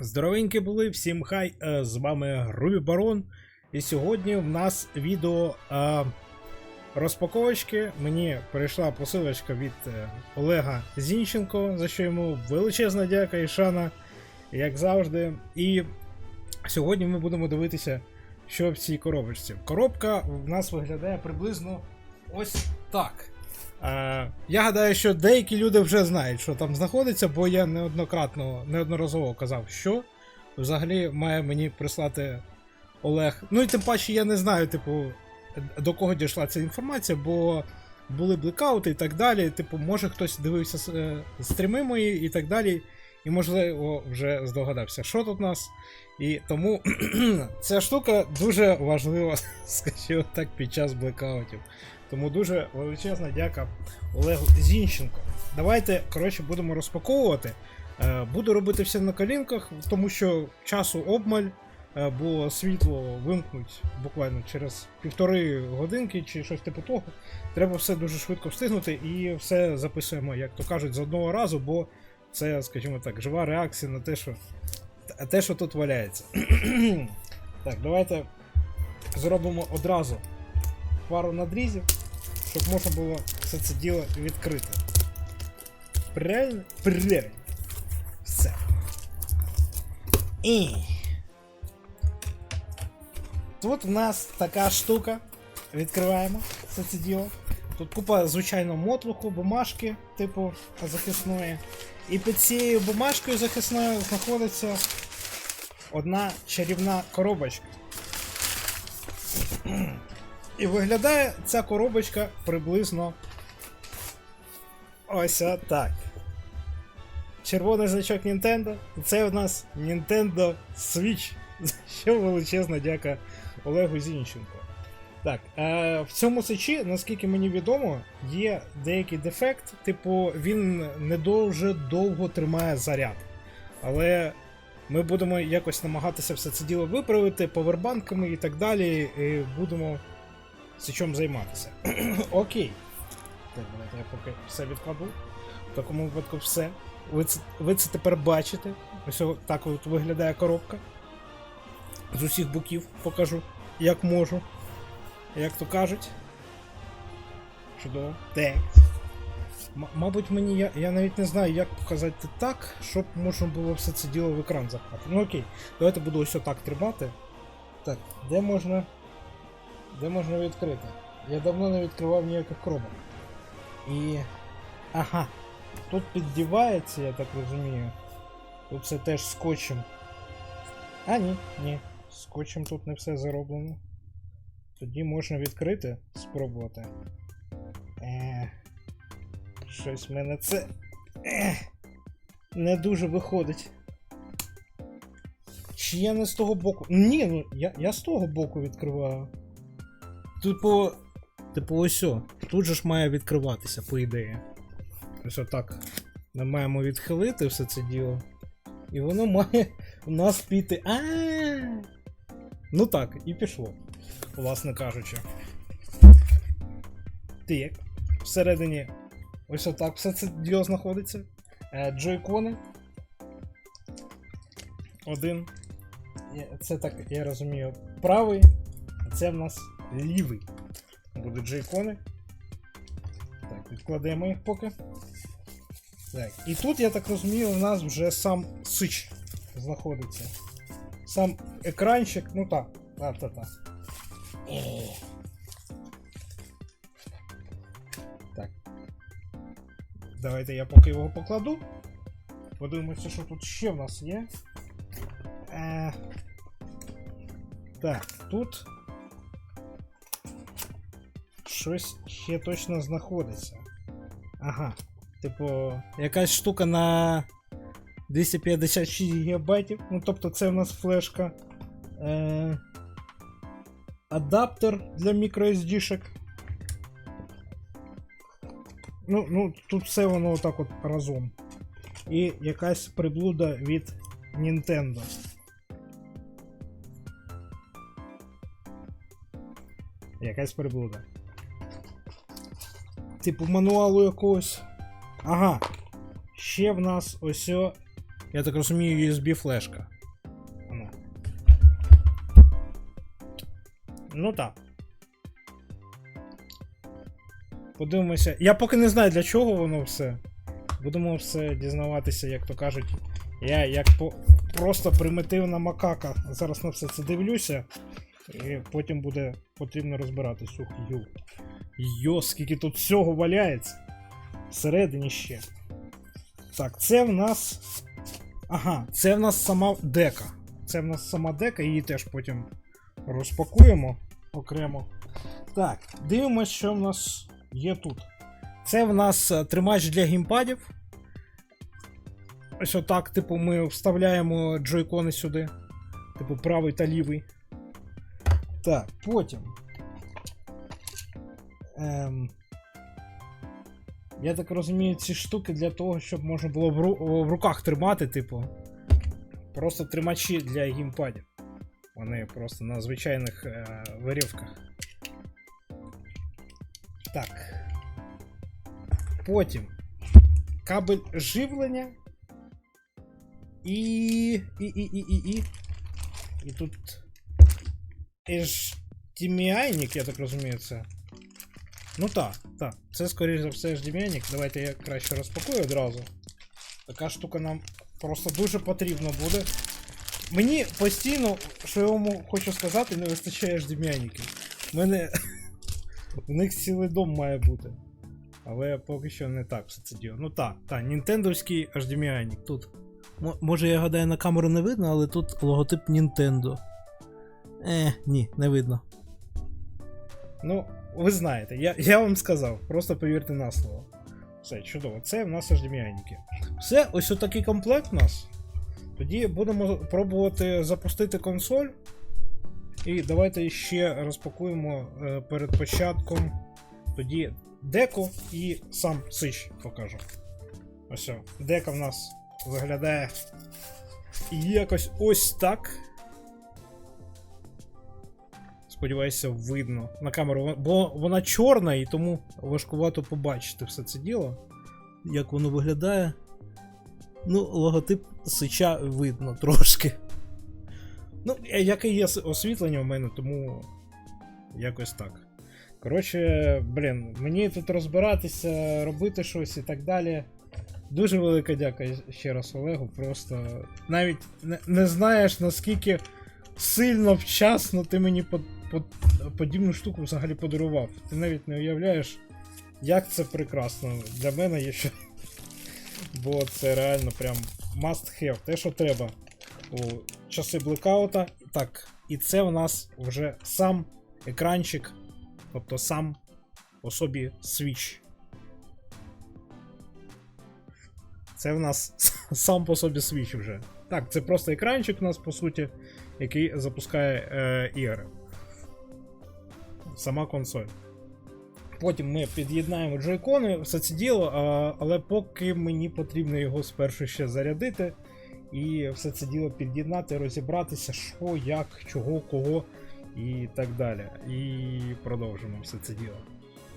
Здоровенькі були, всім хай, е, з вами Грубі Барон. І сьогодні в нас відео е, розпаковочки. Мені прийшла посилочка від е, Олега Зінченко, за що йому величезна дяка і шана, як завжди. І сьогодні ми будемо дивитися, що в цій коробочці. Коробка в нас виглядає приблизно ось так. Е, я гадаю, що деякі люди вже знають, що там знаходиться, бо я неоднократно, неодноразово казав, що взагалі має мені прислати Олег. Ну і тим паче я не знаю, типу, до кого дійшла ця інформація, бо були блекаути і так далі. Типу, може хтось дивився е, стріми мої і так далі. І, можливо, вже здогадався, що тут у нас. І тому ця штука дуже важлива, скажімо так, під час блекаутів. Тому дуже величезна дяка Олегу Зінченко. Давайте, коротше, будемо розпаковувати. Е, Буду робити все на колінках, тому що часу обмаль, е, бо світло вимкнуть буквально через півтори годинки чи щось типу того. Треба все дуже швидко встигнути і все записуємо, як то кажуть, з одного разу, бо це, скажімо так, жива реакція на те, що, те, що тут валяється. так, давайте зробимо одразу пару надрізів, щоб можна було все це діло відкрити. Правильно? Правильно. Все. І. Тут в нас така штука. Відкриваємо все це діло. Тут купа, звичайно, мотлуху, бумажки, типу захисної. І під цією бумажкою захисною знаходиться одна чарівна коробочка. І виглядає ця коробочка приблизно ось так. Червоний значок Nintendo. Це у нас Nintendo Switch. За що величезна дяка Олегу Зінченко. Так, е, в цьому сечі, наскільки мені відомо, є деякий дефект, типу, він не дуже довго тримає заряд. Але ми будемо якось намагатися все це діло виправити повербанками і так далі. І будемо чим займатися. Окей. Так, я поки все відкладу. В такому випадку все. Ви це, ви це тепер бачите. Ось так от виглядає коробка. З усіх боків покажу, як можу. Як то кажуть. Чудово. Так. М- мабуть, мені я, я навіть не знаю, як показати так, щоб можна було все це діло в екран запхати. Ну окей, давайте буду ось отак тримати. Так, де можна. Де можна відкрити? Я давно не відкривав ніяких коробок. І. Ага. Тут піддівається, я так розумію. Тут все теж скотчем. А, ні, ні. Скотчем тут не все зароблено. Тоді можна відкрити, спробувати. Е, щось в мене це. Е, не дуже виходить. Чи я не з того боку. Ні, ну я, я з того боку відкриваю. Типу. Типу, ось о. Тут же ж має відкриватися, по ідеї. Ось отак. Ми маємо відхилити все це діло. І воно має у нас піти. А. Ну так, і пішло. Власне кажучи. Так. Всередині. Ось отак все це діло знаходиться. Е, Джойкони. Один. Це так, я розумію, правий, а це в нас лівий. Будуть джейкони. Так, відкладемо їх поки. Так, і тут, я так розумію, у нас вже сам сич знаходиться. Сам екранчик, ну так, так, так, так. Так. Давайте я поки його покладу. Подивимося, що тут ще в нас є. Е... Так, тут щось ще точно знаходиться. Ага. Типу, якась штука на 256 ГБ. Ну, тобто це в нас флешка. Е... Адаптер для microSD-шек. Ну, ну, тут все воно отак от разом. І якась приблуда від Nintendo. Якась приблуда. Типу мануалу якогось. Ага. Ще в нас ось я так розумію, USB флешка. Ну так. Подивимося. Я поки не знаю для чого воно все. Будемо все дізнаватися, як то кажуть. Я як по... просто примітивна макака. Зараз на все це дивлюся. І потім буде потрібно розбиратись. Ух, йо. Йо, скільки тут всього валяється. Всередині ще. Так, це в нас. Ага, це в нас сама дека. Це в нас сама дека, її теж потім розпакуємо окремо. Так, дивимось, що в нас є тут. Це в нас е, тримач для геймпадів. Ось отак, типу, ми вставляємо джойкони сюди. Типу, правий та лівий. Так, потім. Ем, я так розумію, ці штуки для того, щоб можна було в, ру- в руках тримати, типу. Просто тримачі для геймпадів. Вони просто на звичайних е, вирівках. Так. Потім. Кабель живлення. І. І. І. І. І. І, і тут. HDMI-ник, я так розумію, це. Ну так, так. Це, скоріш за все, HDMI-ник. Давайте я краще розпакую одразу. Така штука нам просто дуже потрібна буде. Мені постійно, що я вам хочу сказати, не вистачає HDMI-ників. У мене. У них цілий дом має бути. Але поки що не так все це діло. Ну так, так, нінтендовський HDMI-ник тут. М- може я гадаю на камеру не видно, але тут логотип Nintendo. Е, ні, не видно. Ну, ви знаєте, я, я вам сказав, просто повірте на слово. Все, чудово, це в нас HDMI-ники. Все, ось отакий комплект у нас. Тоді будемо пробувати запустити консоль. І давайте ще розпакуємо е, перед початком тоді деку і сам сич покажу. Ось, дека в нас виглядає якось ось так. Сподіваюся, видно на камеру, бо вона чорна і тому важкувато побачити все це діло. Як воно виглядає. Ну, логотип сича видно трошки. Ну, е, як і є освітлення в мене, тому якось так. Коротше, блін, мені тут розбиратися, робити щось і так далі. Дуже велика дяка ще раз Олегу. Просто навіть не, не знаєш, наскільки сильно вчасно ти мені под, под, подібну штуку взагалі подарував. Ти навіть не уявляєш, як це прекрасно для мене є що. Бо це реально прям must have, те, що треба у часи блекаута. Так, і це у нас вже сам екранчик, тобто сам по собі свіч. Це в нас сам по собі свіч вже. Так, це просто екранчик у нас, по суті, який запускає е, ігри. Сама консоль. Потім ми під'єднаємо джойкони, все це діло, але поки мені потрібно його спершу ще зарядити і все це діло під'єднати, розібратися, що, як, чого, кого і так далі. І продовжимо все це діло.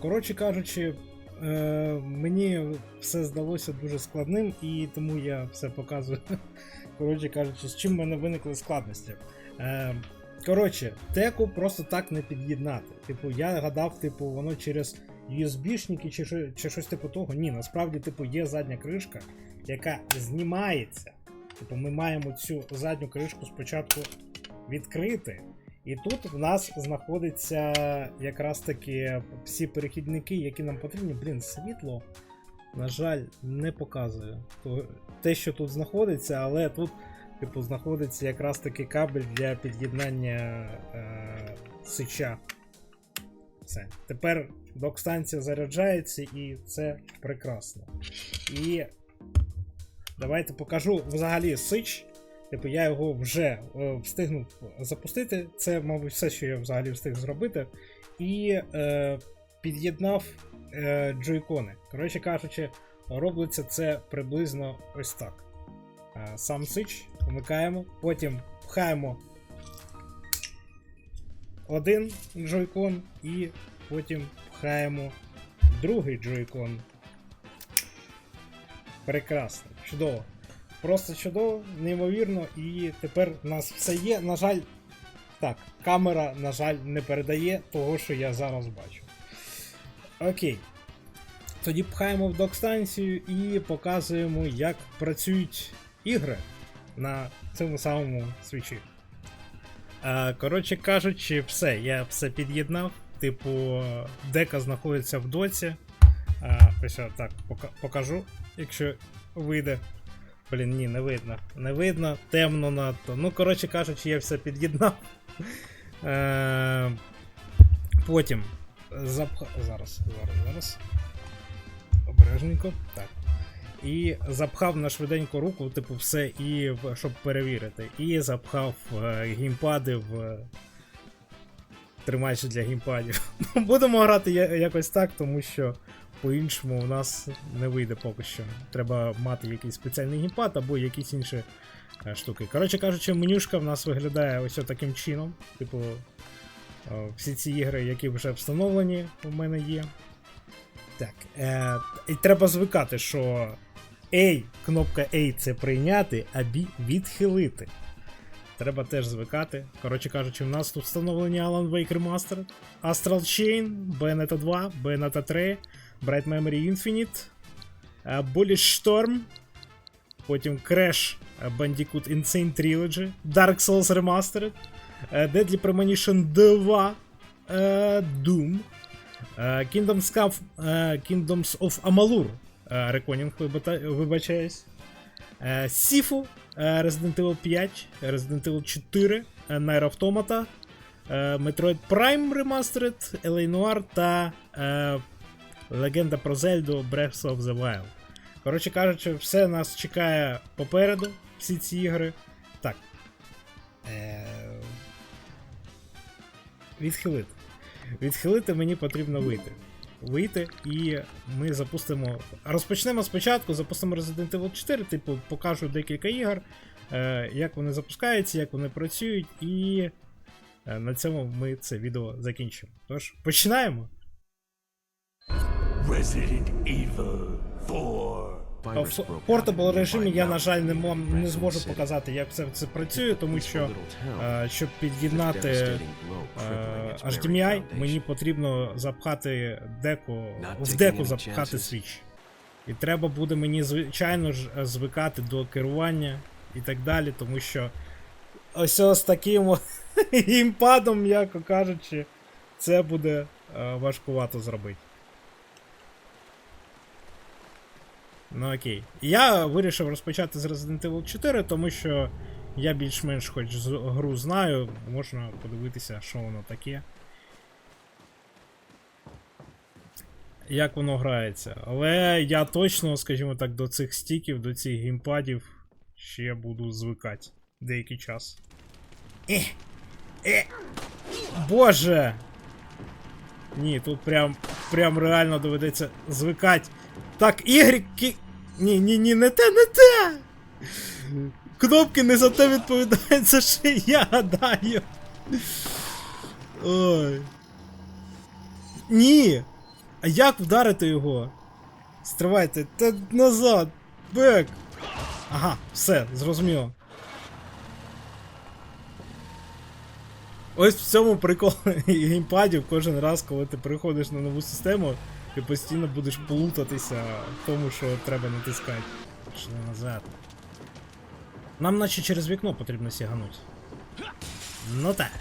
Коротше кажучи, е, мені все здалося дуже складним, і тому я все показую. Коротше кажучи, з чим в мене виникли складності. Коротше, теку просто так не під'єднати. Типу, я гадав, типу, воно через USB-шники чи, чи щось типу того. Ні, насправді, типу, є задня кришка, яка знімається. Типу, ми маємо цю задню кришку спочатку відкрити. І тут в нас знаходиться якраз таки всі перехідники, які нам потрібні. Блін, світло, на жаль, не показує те, що тут знаходиться, але тут, типу, знаходиться якраз таки кабель для під'єднання е, сича. Все. Тепер док-станція заряджається і це прекрасно. І давайте покажу взагалі сич. Типу, я його вже е, встигнув запустити. Це, мабуть, все, що я взагалі встиг зробити. І е, під'єднав е, джойкони. Коротше кажучи, робиться це приблизно ось так. Е, сам сич вмикаємо, потім пхаємо один джойкон і потім пхаємо другий джойкон. Прекрасно, чудово. просто чудово, неймовірно, і тепер у нас все є. На жаль, так, камера, на жаль, не передає того, що я зараз бачу. Окей. Тоді пхаємо в док-станцію і показуємо, як працюють ігри на цьому самому свічі. А, коротше кажучи, все, я все під'єднав. Типу, дека знаходиться в доці. А, ось так покажу, якщо вийде. Блін, ні, не видно. Не видно, темно надто. Ну, коротше кажучи, я все під'єднав. Е, потім. Зараз, зараз, зараз. Обережненько. Так. І запхав на швиденьку руку, типу, все, і щоб перевірити. І запхав е, геймпади в тримач для геймпадів. Будемо грати якось так, тому що по-іншому у нас не вийде поки що. Треба мати якийсь спеціальний геймпад або якісь інші е, штуки. Коротше кажучи, менюшка в нас виглядає ось таким чином. Типу, е, всі ці ігри, які вже встановлені, у мене є. Так. Е, і треба звикати, що A, кнопка A це прийняти, а B відхилити. Треба теж звикати. Коротше кажучи, в нас тут встановлені Alan Wake Remastered, Astral Chain, Bayonetta 2, Bayonetta 3, Bright Memory Infinite, е, Bullet Storm, потім Crash е, Bandicoot Insane Trilogy, Dark Souls Remastered, е, Deadly Premonition 2, е, Doom, е, е, Kingdoms of Amalur, е, вибата- вибачаюсь, е, Sifu, е, Resident Evil 5, Resident Evil 4, е, Nier Automata, Metroid Prime Remastered, LA Noir та Легенда про Зельду Breath of the Wild. Коротше кажучи, все нас чекає попереду, всі ці ігри. Так. Відхилити. Відхилити мені потрібно вийти. Вийти, і ми запустимо. Розпочнемо спочатку, запустимо Resident Evil 4, типу, покажу декілька ігор, е, як вони запускаються, як вони працюють, і е, на цьому ми це відео закінчимо. Тож, починаємо! Resident Evil 4. В портабл режимі я, на жаль, не, мо- не зможу показати, як це, це працює, тому що е, щоб під'єднати е, HDMI, мені потрібно запхати деку, в деку запхати свіч. І треба буде мені, звичайно ж, е, звикати до керування і так далі, тому що ось з таким от геймпадом, м'яко кажучи, це буде важкувато зробити. Ну окей. Я вирішив розпочати з Resident Evil 4, тому що я більш-менш хоч з- гру знаю, можна подивитися, що воно таке. Як воно грається. Але я точно, скажімо так, до цих стіків, до цих геймпадів ще буду звикати деякий час. Е! Е! Боже! Ні, тут прям, прям реально доведеться звикати. Так, Y. Ні, ні, ні, не те, не те! Кнопки не за те відповідають, за що я гадаю. Ой. Ні! А як вдарити його? Стривайте, та назад! Бек! Ага, все, зрозуміло. Ось в цьому прикол геймпадів кожен раз, коли ти приходиш на нову систему, ти постійно будеш плутатися в тому, що треба натискати. Пішли назад. Нам наче через вікно потрібно сігануть. Ну так.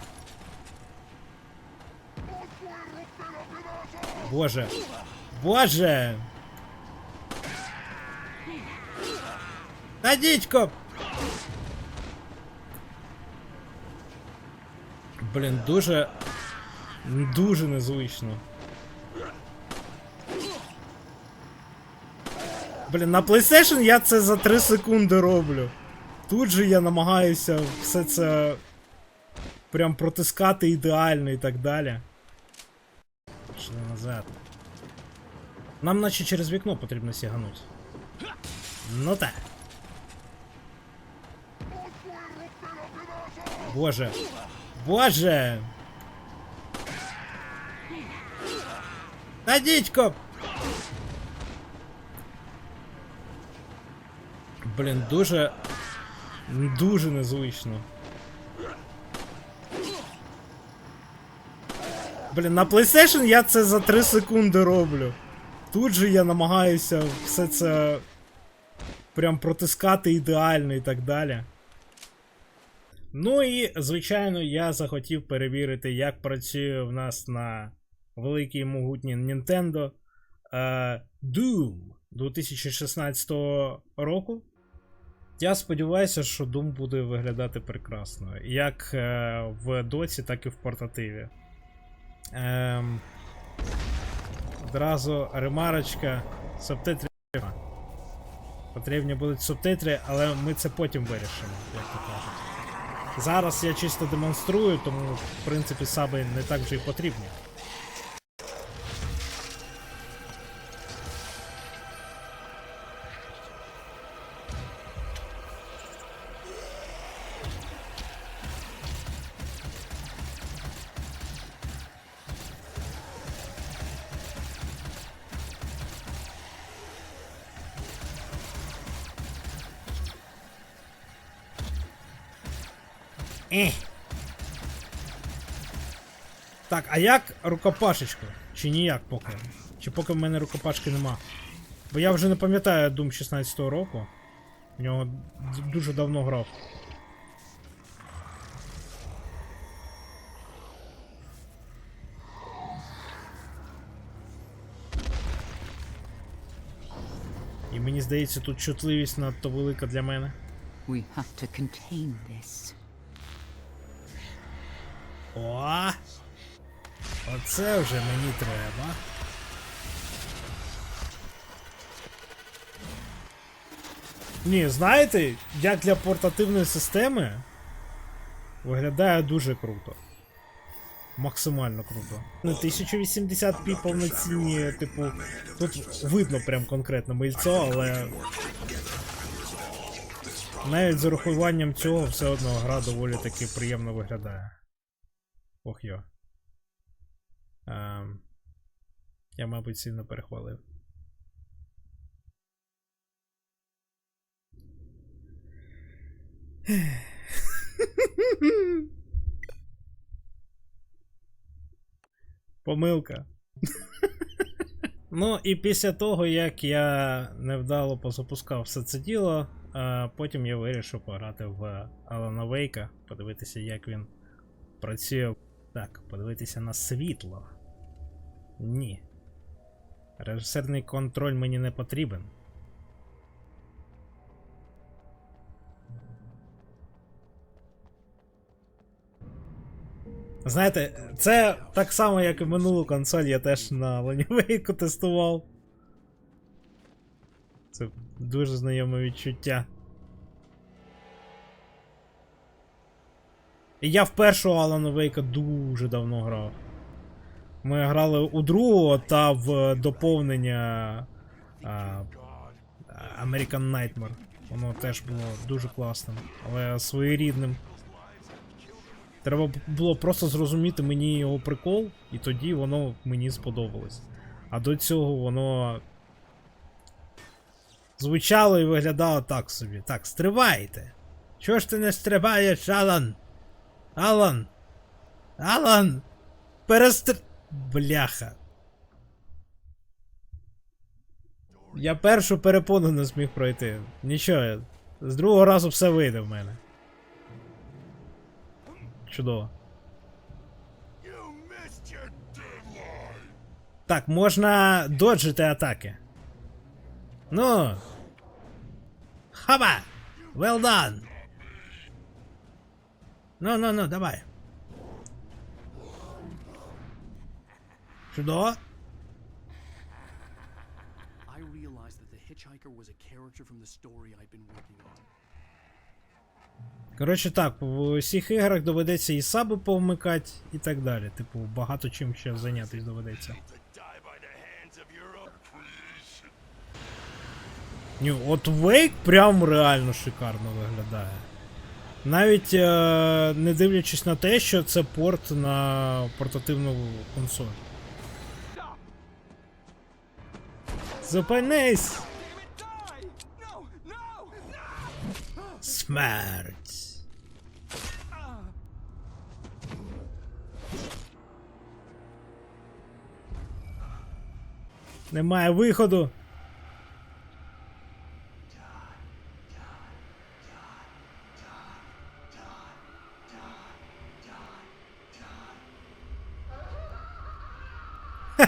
Боже. Боже! Та дідько! Блін, дуже. Дуже незвично. Блін, на PlayStation я це за 3 секунди роблю. Тут же я намагаюся все це прям протискати ідеально і так далі. Пішли назад. Нам наче через вікно потрібно сігануть. Ну так. Боже. Боже! Та дідько! Блін, дуже. Дуже незвично. Блін, на PlayStation я це за 3 секунди роблю. Тут же я намагаюся все це прям протискати ідеально і так далі. Ну і, звичайно, я захотів перевірити, як працює в нас на великій могутній Nintendo е, Doom 2016 року. Я сподіваюся, що Doom буде виглядати прекрасно. Як е, в доці, так і в портативі. Ем, одразу ремарочка. Субтитри. Потрібні будуть субтитри, але ми це потім вирішимо, як то кажуть. Зараз я чисто демонструю, тому в принципі саби не так вже й потрібні. Ех. Так, а як рукопашечка? Чи ніяк поки? Чи поки в мене рукопашки нема? Бо я вже не пам'ятаю Doom 16-го року. В нього дуже давно грав. І мені здається, тут чутливість надто велика для мене. We have to contain this. О! Оце вже мені треба. Ні, знаєте, як для портативної системи виглядає дуже круто. Максимально круто. На 1080p повноцінні, типу, тут видно прям конкретно мильцо, але. Навіть з урахуванням цього все одно гра доволі таки приємно виглядає. Ох йо. Ем, я, мабуть, сильно перехвалив. Помилка. ну, і після того, як я невдало позапускав все це діло, а потім я вирішив пограти в Алана Вейка, подивитися, як він працює. Так, подивитися на світло. Ні. Режисерний контроль мені не потрібен. Знаєте, це так само, як і минулу консоль, я теж на Ланівейку тестував. Це дуже знайоме відчуття. Я в першого Алана Вейка дуже давно грав. Ми грали у другого та в доповнення а, American Nightmare. Воно теж було дуже класним, але своєрідним. Треба було просто зрозуміти мені його прикол, і тоді воно мені сподобалось. А до цього воно. Звучало і виглядало так собі. Так, стривайте! Чого ж ти не стрибаєш, Алан? Алан! Алан! Перестр... Бляха. Я першу перепону не зміг пройти. Нічого, з другого разу все вийде в мене. Чудово. Так, можна доджити атаки. Ну. Хаба! Well done! Ну, ну, ну, давай. Чудово. I realized that the hitchhiker was a character from the story I'd been working on. Коротше так, в усіх іграх доведеться і саби повмикати, і так далі. Типу, багато чим ще зайнятися доведеться. Ні, от Wake прям реально шикарно виглядає. Навіть е, не дивлячись на те, що це порт на портативну консоль. Зупинись! Смерть. Немає виходу.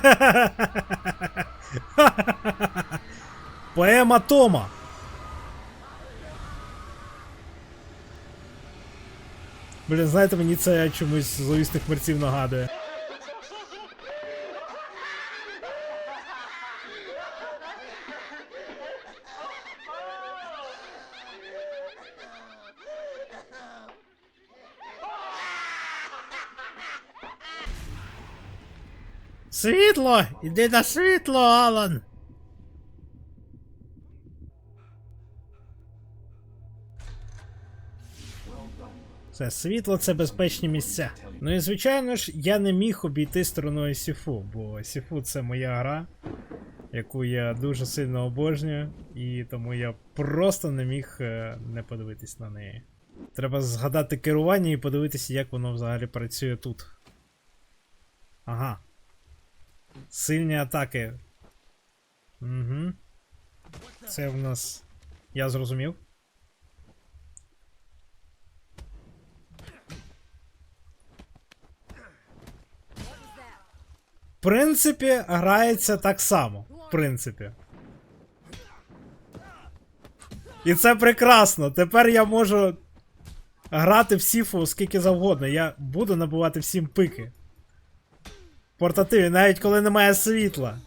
Поема Тома. Блін, знаєте, мені це чомусь зловісних мерців нагадує. Світло! Іди на світло, Алан! Це світло це безпечні місця. Ну і звичайно ж, я не міг обійти стороною Сіфу, бо Сіфу це моя гра, яку я дуже сильно обожнюю, і тому я просто не міг е, не подивитись на неї. Треба згадати керування і подивитися, як воно взагалі працює тут. Ага. Сильні атаки. Угу. Це в нас. Я зрозумів. В принципі, грається так само. В принципі. І це прекрасно. Тепер я можу грати в Сіфу скільки завгодно. Я буду набувати всім пики. Портативі, навіть коли немає світла.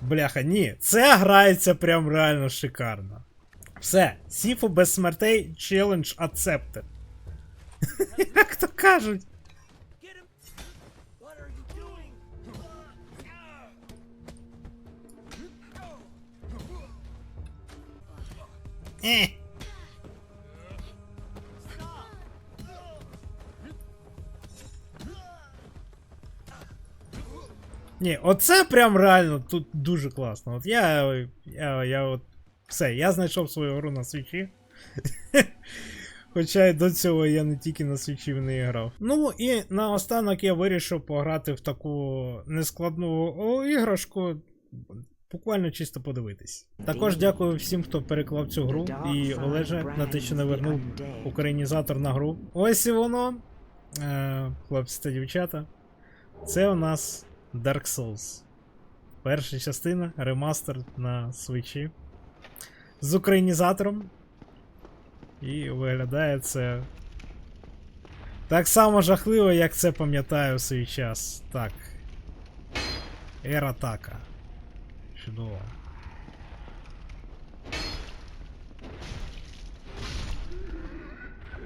Бляха, ні, це грається прям реально шикарно. Все, Сіфу без смертей челендж accepted. Як то кажуть. Е. Ні, оце прям реально тут дуже класно. От я. Я, я от. Все, я знайшов свою гру на свічі. Хоча й до цього я не тільки на свічі в неї грав. Ну і наостанок я вирішив пограти в таку нескладну іграшку. Буквально чисто подивитись. Також дякую всім, хто переклав цю гру. І Олеже на те, що не вернув українізатор на гру. Ось і воно. Е, хлопці та дівчата. Це у нас Dark Souls. Перша частина, ремастер на свічі. З українізатором. І виглядає це. Так само жахливо, як це пам'ятаю в свій час. Так. Ера Така. Чудово.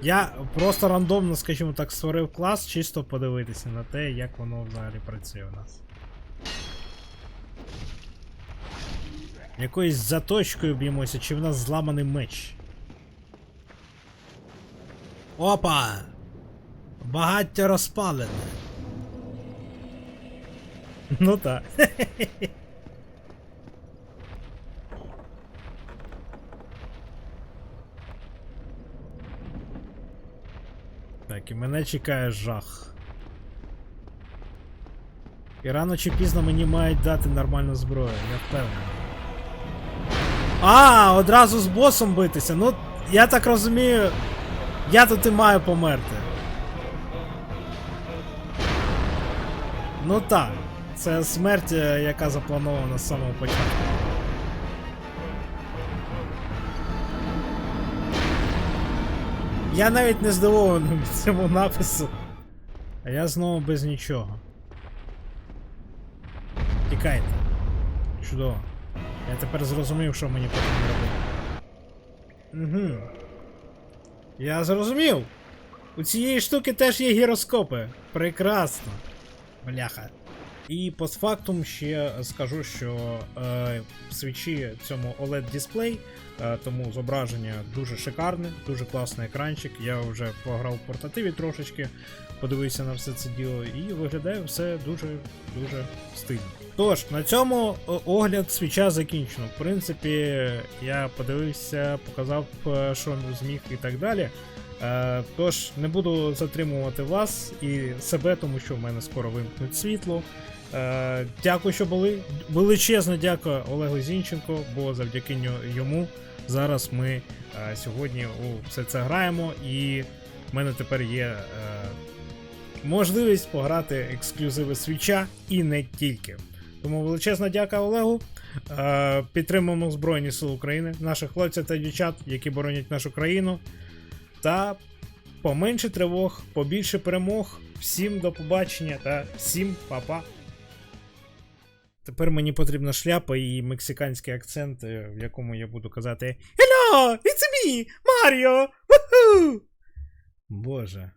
Я просто рандомно, скажімо так, створив клас, чисто подивитися на те, як воно взагалі працює у нас. Якоюсь заточкою б'ємося, чи в нас зламаний меч. Опа! Багаття розпалене. Ну так. Так, і мене чекає жах. І рано чи пізно мені мають дати нормальну зброю, я впевнений. А, одразу з босом битися. Ну, я так розумію, я тут і маю померти. Ну так, це смерть, е, яка запланована з самого початку. Я навіть не здивований цьому напису. А я знову без нічого. Тікайте. Чудово. Я тепер зрозумів, що мені потрібно робити. Угу. Я зрозумів. У цієї штуки теж є гіроскопи. Прекрасно. Бляха. І постфактум ще скажу, що е, свічі цьому OLED дисплей, е, тому зображення дуже шикарне, дуже класний екранчик. Я вже пограв в портативі трошечки, подивився на все це діло, і виглядає все дуже дуже стильно. Тож, на цьому е, огляд свіча закінчено. В принципі, я подивився, показав, е, що зміг і так далі. Е, Тож не буду затримувати вас і себе, тому що в мене скоро вимкнуть світло. Е, Дякую, що були. Величезне дякую Олегу Зінченко, бо завдяки йому зараз ми е, сьогодні у все це граємо, і в мене тепер є можливість пограти ексклюзиви свіча і не тільки. Тому величезна дяка Олегу. Підтримуємо Збройні Сили України, наших хлопців та дівчат, які боронять нашу країну. Та поменше тривог, побільше перемог. Всім до побачення та всім па-па. Тепер мені потрібна шляпа і мексиканський акцент, е, в якому я буду казати Hello, it's me, Mario! Боже.